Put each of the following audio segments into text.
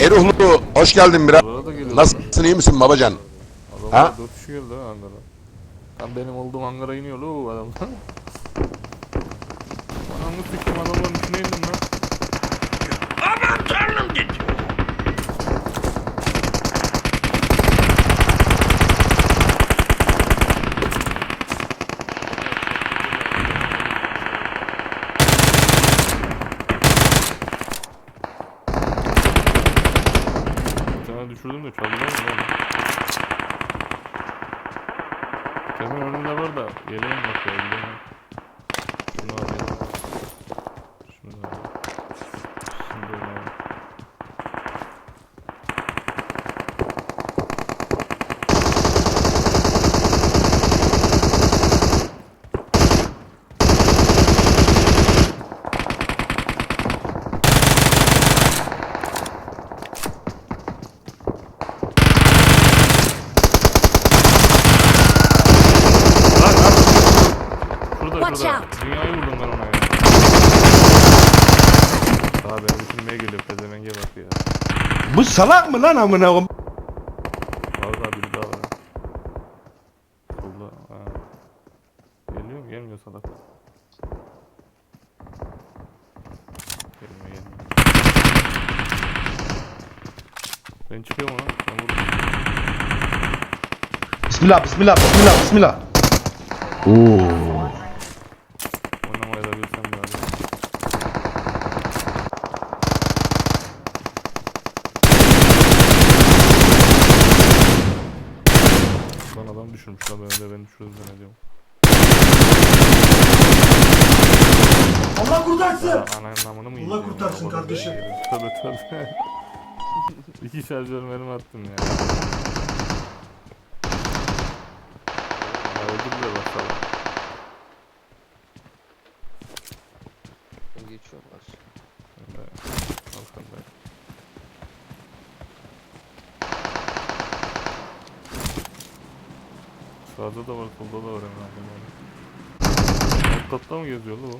Eruhlu hoş geldin biraz. Nasılsın iyi misin babacan? Adamlar Ha? dört kişi geldi ha hangara. Tam benim olduğum hangara iniyor lo adam. Anamı sikeyim adamların içine indim lan. Tane düşürdüm de çaldılar mı? Kemer önünde var da yeleğim yok ya. Şunu alayım. Şunu da alayım. Şunu da alayım. Lan lan! Şurada Watch şurada. out. Dünyayı vurdum ben ona ya. Daha beni bitirmeye geliyor pezevenge bak ya. Bu salak mı lan amına koyayım? Var daha biri daha var. Solda. Ha. Geliyor mu? Gelmiyor salak. Gelmiyor gelmiyor. Ben çıkıyorum ona. Ben vurdum. Bismillah bismillah bismillah bismillah. Oo. Oynamayı da bilsem bari. Lan adam düşürmüş lan ben de ben düşürdüm zannediyorum. Allah kurtarsın. Ananın namını mı yiyeceğim? kurtarsın kardeşim. Tövbe tövbe. İki şarjör mermi attım ya. Ya öldürdüler bak salak. Geçiyorlar. Ben de arkandayım. Sağda da var, solda da var hemen hemen. Alt katta mı geziyor lan o?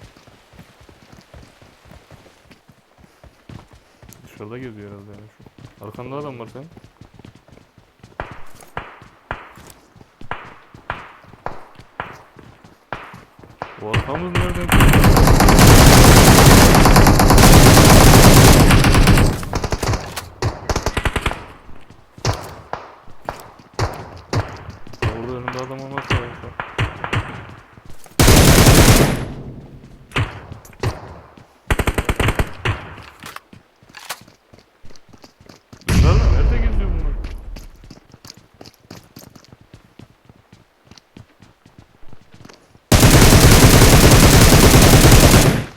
Dışarıda geziyor herhalde yani şu. Arkanda adam var sen. Bu arkamız nereden Orada önünde adam olmazsa harika. Bunlar da nerede geziyor bunlar?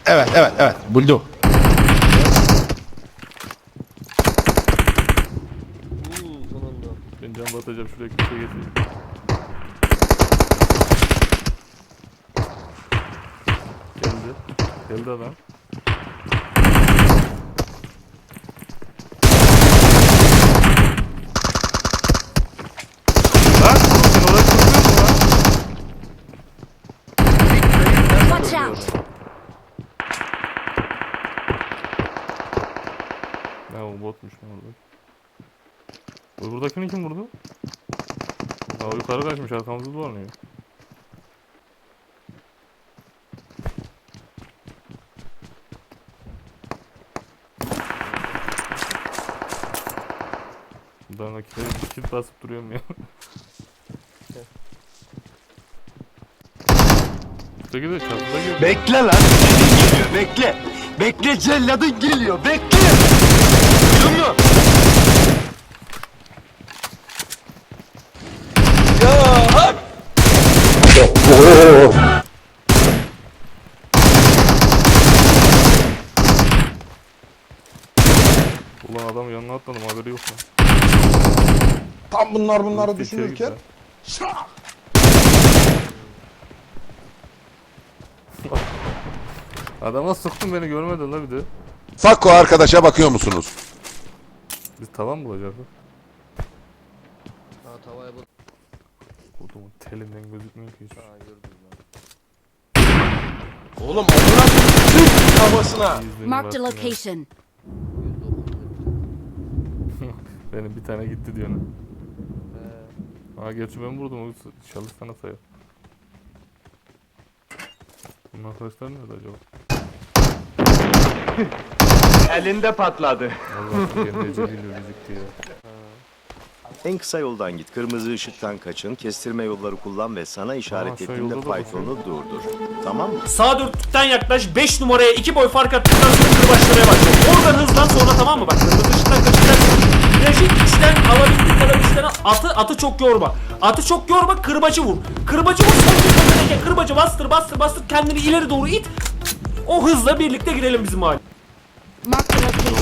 Evet evet evet buldu. Uuu sonunda. Ben can batacağım şuraya kimse getireyim. Geldi. Geldi adam. Lan! Oraya çıkıyor musun lan? Watch out! Ne o botmuş lan orada. Bu buradakini kim vurdu? Aa yukarı kaçmış arkamızda dolanıyor. Ben rakipleri kit basıp duruyorum ya. Üstteki de çatıda geliyor. Bekle lan. Geliyor bekle. Bekle celladın geliyor. Bekle. Duydun mu? Ya. Ulan adam yanına atladım haberi yok lan. Tam bunlar bunları düşünürken. lan. Adama sıktım beni görmedi la bir de. Fakko arkadaşa bakıyor musunuz? Biz tavan bulacaktık. Ha tavaya bak. Kutumun telinden gözükmüyor ki hiç. Ha gördüm ben. Oğlum amına sık kafasına. Bak ya. location. 109. Benim bir tane gitti diyor Aa gerçi ben vurdum. O çalışsana sayıyor. Bunun arkadaşlar nerede acaba? Elinde patladı. Kendi eceliyle. En kısa yoldan git. Kırmızı ışıktan kaçın. Kestirme yolları kullan ve sana işaret şu ettiğimde yolda da faytonu durdur. Tamam mı? Sağ dörtlükten yaklaş 5 numaraya 2 boy fark attıktan sonra kırbaçlamaya başla. Oradan hızlan sonra tamam mı? Bak kırmızı ışıktan kaçacaksın. Virajı içten alabildiğin kadar içten. Atı, atı çok yorma. Atı çok yorma kırbacı vur. Kırbacı vur kadar kırbacı bastır bastır bastır kendini ileri doğru it. O hızla birlikte girelim bizim mahalle. Marked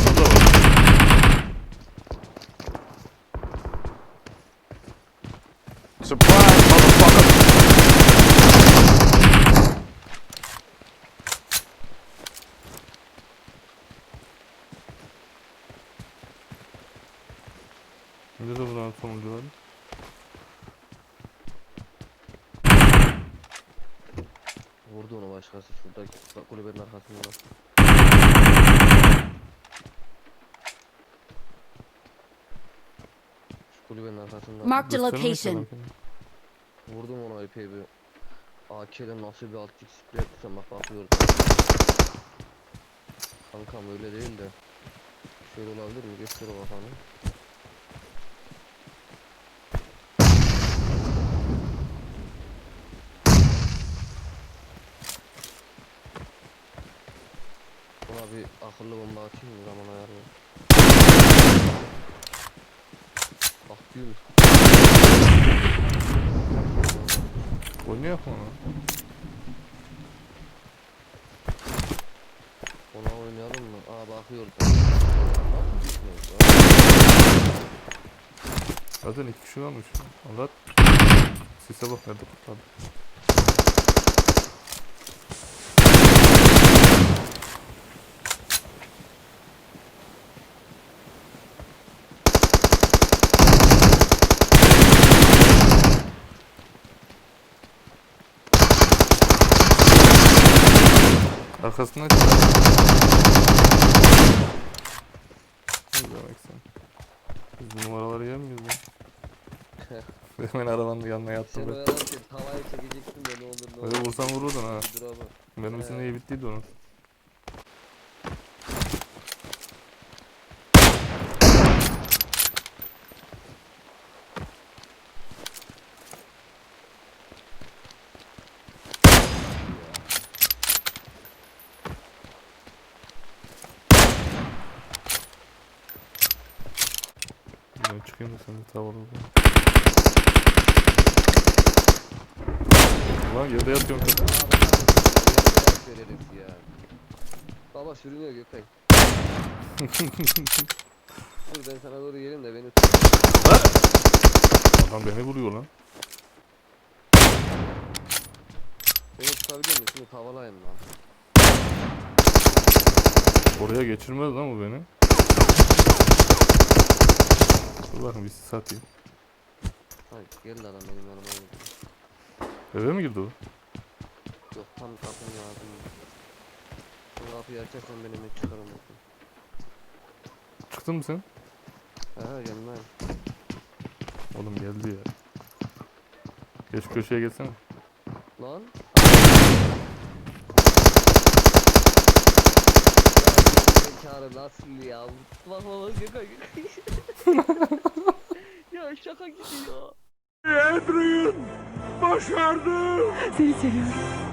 Nerede buranın sonuncuları? Vurdu onu başkası şuradaki kulübenin arkasında. Şu kulübenin arkasında. A Gösterme location. Vurdum onu epey bir. AK'den nasıl bir alt sprey yaptıysam bak bakıyorum. Kankam öyle değil de. Şöyle olabilir mi? Göster o bakalım. Buna bir akıllı bomba atayım mı zaman ayarlı. Bak gül. Oynayak mı onu? Ona oynayalım mı? Aa bakıyor. Bak gitmiyor. Zaten iki kişi varmış. Allah. Sise bak nerede patladı. Arkasından çık. Ne demek sen? Biz bu numaraları yemiyoruz ya. Hemen arabanın yanına yattım ben. oyalarken tavayı çekecektin de ne olur ne olur. Öyle vursan vururdun ha. Dur abi. Benim için iyi bittiydi onun. Ben çıkayım da sen de tavır ol. Ulan yerde yatıyorum kız. Veririz ya. Baba sürünüyor Gökay. Dur ben sana doğru geleyim de beni tut. Adam beni vuruyor lan. Beni tutabilir misin? Şimdi tavalayım lan. Oraya geçirmez lan bu beni. Dur bakın bir sis atayım. Hayır geldi adam benim yanıma geldi. Eve mi girdi o? Yok tam kapının ağzında. Şu kapıyı açarsan benim hiç çıkarım bakın. Çıktın mı sen? He yanındayım. Oğlum geldi ya. Geç köşeye geçsene. Lan. Zekalı nasıl ya? Bak bak Gökay. ya şaka gibi ya. Edrin başardı. Seni seviyorum.